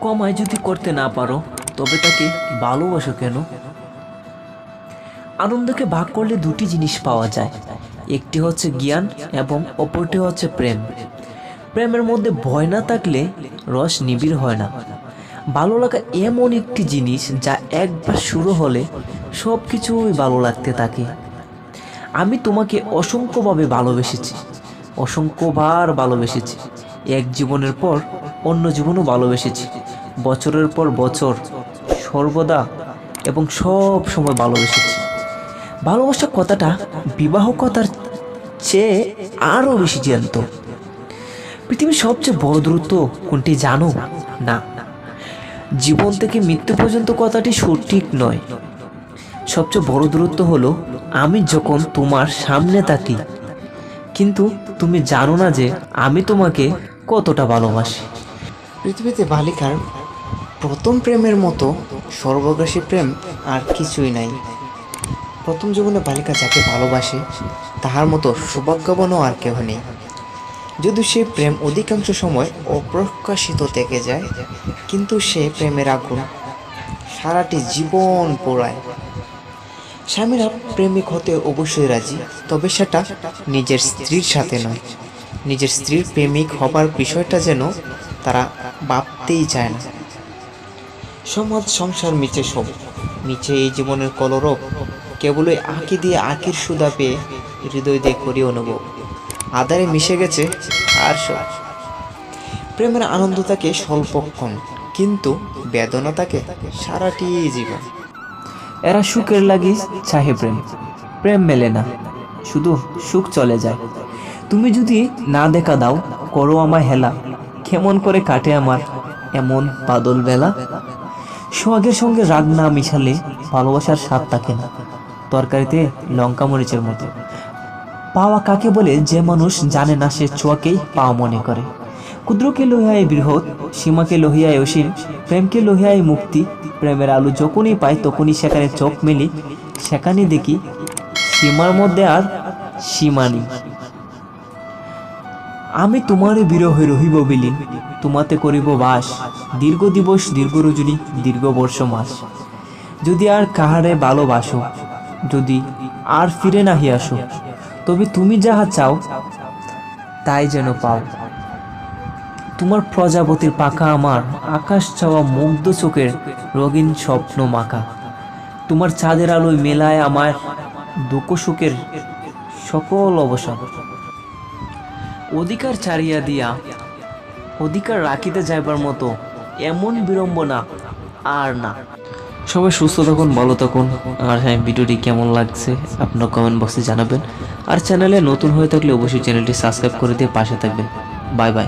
কমায় যদি করতে না পারো, তবে তাকে ভালোবাসো কেন? আনন্দকে ভাগ করলে দুটি জিনিস পাওয়া যায়। একটি হচ্ছে জ্ঞান এবং অপরটি হচ্ছে প্রেম। প্রেমের মধ্যে ভয় না থাকলে রস নিবিড় হয় না। ভালো লাগা এমন একটি জিনিস যা একবার শুরু হলে সব কিছুই ভালো লাগতে থাকে। আমি তোমাকে অসংখ্যভাবে ভালোবেসেছি। অসংখ্যবার ভালোবেসেছি। এক জীবনের পর অন্য জীবনও ভালোবেসেছি। বছরের পর বছর সর্বদা এবং সব সময় ভালোবেসেছি। ভালোবাসা কথাটা বিবাহ কথার চেয়ে আরও বেশি জ্যান্ত। পৃথিবীর সবচেয়ে বড় দূরত্ব কোনটি জানো? না। জীবন থেকে মৃত্যু পর্যন্ত কথাটি সঠিক নয়। সবচেয়ে বড় দূরত্ব হলো আমি যখন তোমার সামনে থাকি। কিন্তু তুমি জানো না যে আমি তোমাকে কতটা ভালোবাসি। পৃথিবীতে বালিকার প্রথম প্রেমের মতো সর্বগ্রাসী প্রেম আর কিছুই নাই। প্রথম জীবনে বালিকা যাকে ভালোবাসে, তাহার মতো সৌভাগ্যবানও আর কেহ নেই। যদি সে প্রেম অধিকাংশ সময় অপ্রকাশিত থেকে যায়, কিন্তু সে প্রেমের আগুন সারাটি জীবন পোড়ায়। স্বামীরা প্রেমিক হতে অবশ্যই রাজি, তবে সেটা নিজের স্ত্রীর সাথে নয়। নিজের স্ত্রীর প্রেমিক হবার বিষয়টা যেন তারা ভাবতেই চায় না। সমাজ, সংসার মিছে সব। মিছে এই জীবনের কলরব। কেবলই আঁকি দিয়ে আঁকির সুদা পেয়ে হৃদয় দিয়ে করি অনুভব আধারে মিশে গেছে আর সব। প্রেমের আনন্দ থাকে স্বল্পক্ষণ, কিন্তু বেদনা থাকে সারাটি জীবন। এরা সুখের লাগি চাহে প্রেম। প্রেম মেলে না, শুধু সুখ চলে যায়। তুমি যদি না দেখা দাও, করো আমায় হেলা। কেমন করে কাটে আমার এমন বাদল বেলা সোহাগের সঙ্গে রাগ না মিশালে ভালোবাসার স্বাদ থাকে না। তরকারিতে লঙ্কা মরিচের মতো। পাওয়া কাকে বলে যে মানুষ জানে না সে ছোঁয়াকেই পাওয়া মনে করে। ক্ষুদ্রকে লোহিয়ায় বৃহৎ, সীমাকে লোহিয়ায় অসীম, প্রেমকে লোহিয়ায় মুক্তি, প্রেমের আলু যখনই পাই তখনই সেখানে চোখ মেলি, সেখানে দেখি সীমার মধ্যে আর সীমা নেই। আমি তোমারে বিরহে রহিব বিলীন, তোমাতে করিব বাস, দীর্ঘ দিবস, দীর্ঘ রজনী, দীর্ঘ বর্ষ মাস। যদি আর কাহারে ভালোবাসো, যদি আর ফিরে নাহি আসো, তবে তুমি যাহা চাও, তাই যেন পাও। তোমার প্রজাপতির পাকা আমার, আকাশ চাওয়া মুগ্ধ চোখের রঙিন স্বপ্ন মাখা। তোমার চাঁদের আলোয় মেলায় আমার দুঃখ সুখের সকল অবসান অধিকার চারিয়া দিয়া, অধিকার রাখিতে যাইবার মতো এমন বিড়ম্বনা আর না। সবাই সুস্থ থাকুন, ভালো থাকুন। আর হ্যাঁ ভিডিওটি কেমন লাগছে আপনার কমেন্ট বক্সে জানাবেন। আর চ্যানেলে নতুন হয়ে থাকলে অবশ্যই চ্যানেলটি সাবস্ক্রাইব করে দিয়ে পাশে থাকবেন। Bye bye